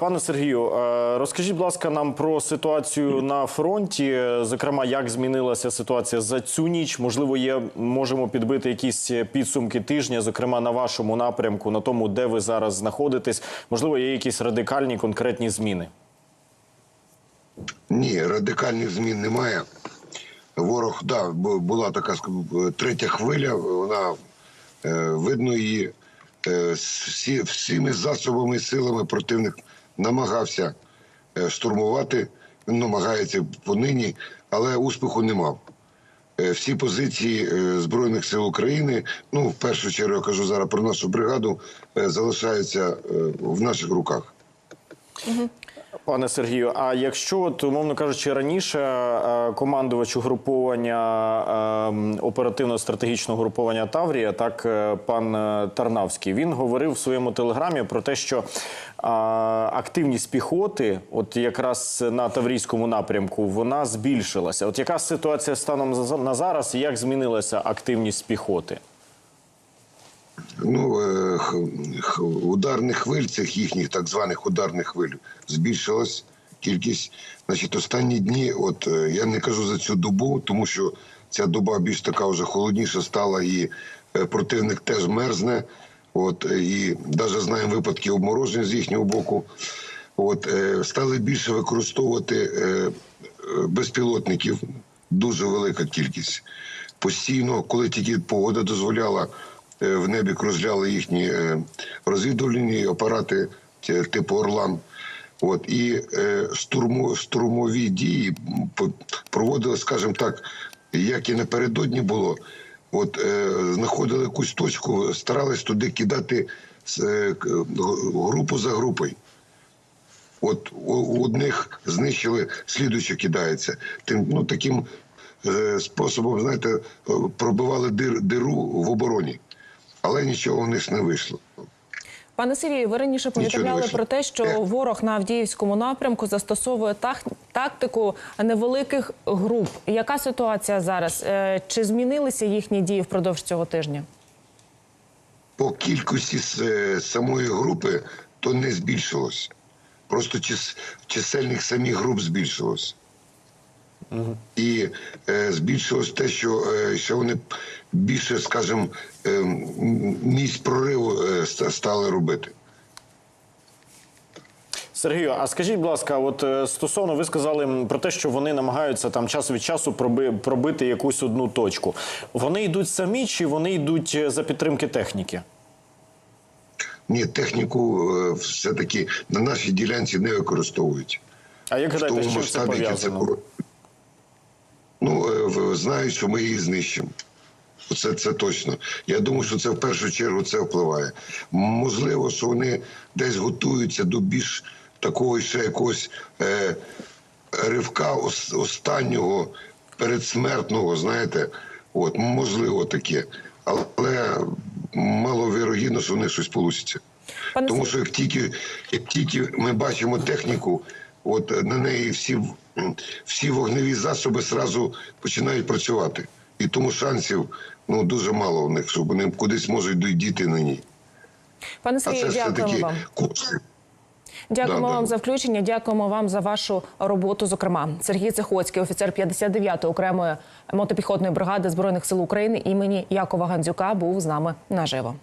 Пане Сергію, е, розкажіть, будь ласка, нам про ситуацію на фронті. Зокрема, як змінилася ситуація за цю ніч? Можливо, є можемо підбити якісь підсумки тижня, зокрема на вашому напрямку, на тому, де ви зараз знаходитесь. Можливо, є якісь радикальні конкретні зміни. Ні, радикальних змін немає. Ворог, да, була така третя хвиля, вона е, видно її е, всі, всіми засобами і силами противник намагався е, штурмувати, він намагається понині, але успіху не мав. Е, Всі позиції е, Збройних сил України, ну в першу чергу я кажу зараз про нашу бригаду, залишаються в наших руках. Пане Сергію, а якщо, от, умовно кажучи, раніше е, командувач угруповання е, оперативно-стратегічного груповання Таврія, так е, пан е, Тарнавський, він говорив в своєму телеграмі про те, що активність піхоти, от якраз на Таврійському напрямку, вона збільшилася. От яка ситуація станом на зараз, і як змінилася активність піхоти? Ну, е, ударних хвиль, цих їхніх так званих ударних хвиль, збільшилась кількість. Значить, останні дні, от е, я не кажу за цю добу, тому що ця доба більш така вже холодніша стала, і е, противник теж мерзне. От і навіть знаємо випадки обморожень з їхнього боку. От стали більше використовувати безпілотників, дуже велика кількість. Постійно, коли тільки погода дозволяла, в небі кружляли їхні е, розвідувальні апарати е, типу Орлан. От і е, штурму, штурмові дії проводили, скажімо так, як і напередодні було. От е, знаходили якусь точку, старались туди кидати е, групу за групою. От у, у одних знищили, слідуюче кидається. Тим ну таким е, способом, знаєте, е, пробивали дир, диру в обороні, але нічого в них не вийшло. Пане Сергію, ви раніше повідомляли про те, що Е. ворог на Авдіївському напрямку застосовує тактику невеликих груп. Яка ситуація зараз? Е, Чи змінилися їхні дії впродовж цього тижня? По кількості е, самої групи то не збільшилось. Просто чис, чисельник самих груп збільшилось. І е, збільшилось те, що, е, що вони більше, скажімо, е, місць прориву е, стали робити. Сергію, а скажіть, будь ласка, от е, стосовно ви сказали про те, що вони намагаються там час від часу проби, пробити якусь одну точку. Вони йдуть самі чи вони йдуть е, за підтримки техніки? Ні, техніку е, все-таки на нашій ділянці не використовують. А як гадаєте, що це це пов'язано? коро- Ну, е, знають, що ми її знищимо. Це, це точно. Я думаю, що це в першу чергу це впливає. Можливо, що вони десь готуються до більш такого ще якогось е, ривка ос- останнього передсмертного, знаєте, от можливо таке. Але маловірогідно, що в них щось. Пане Тому що як тільки, як тільки ми бачимо техніку, от на неї всі, всі вогневі засоби зразу починають працювати. І тому шансів ну, дуже мало в них, щоб вони кудись можуть дійти на ній. пане Сергію, дякуємо вам. кошти. Дякуємо Да, да. за включення. Дякуємо вам за вашу роботу. Зокрема, Сергій Цехоцький, офіцер 59-ї окремої мотопіхотної бригади збройних сил України імені Якова Гандзюка, був з нами наживо.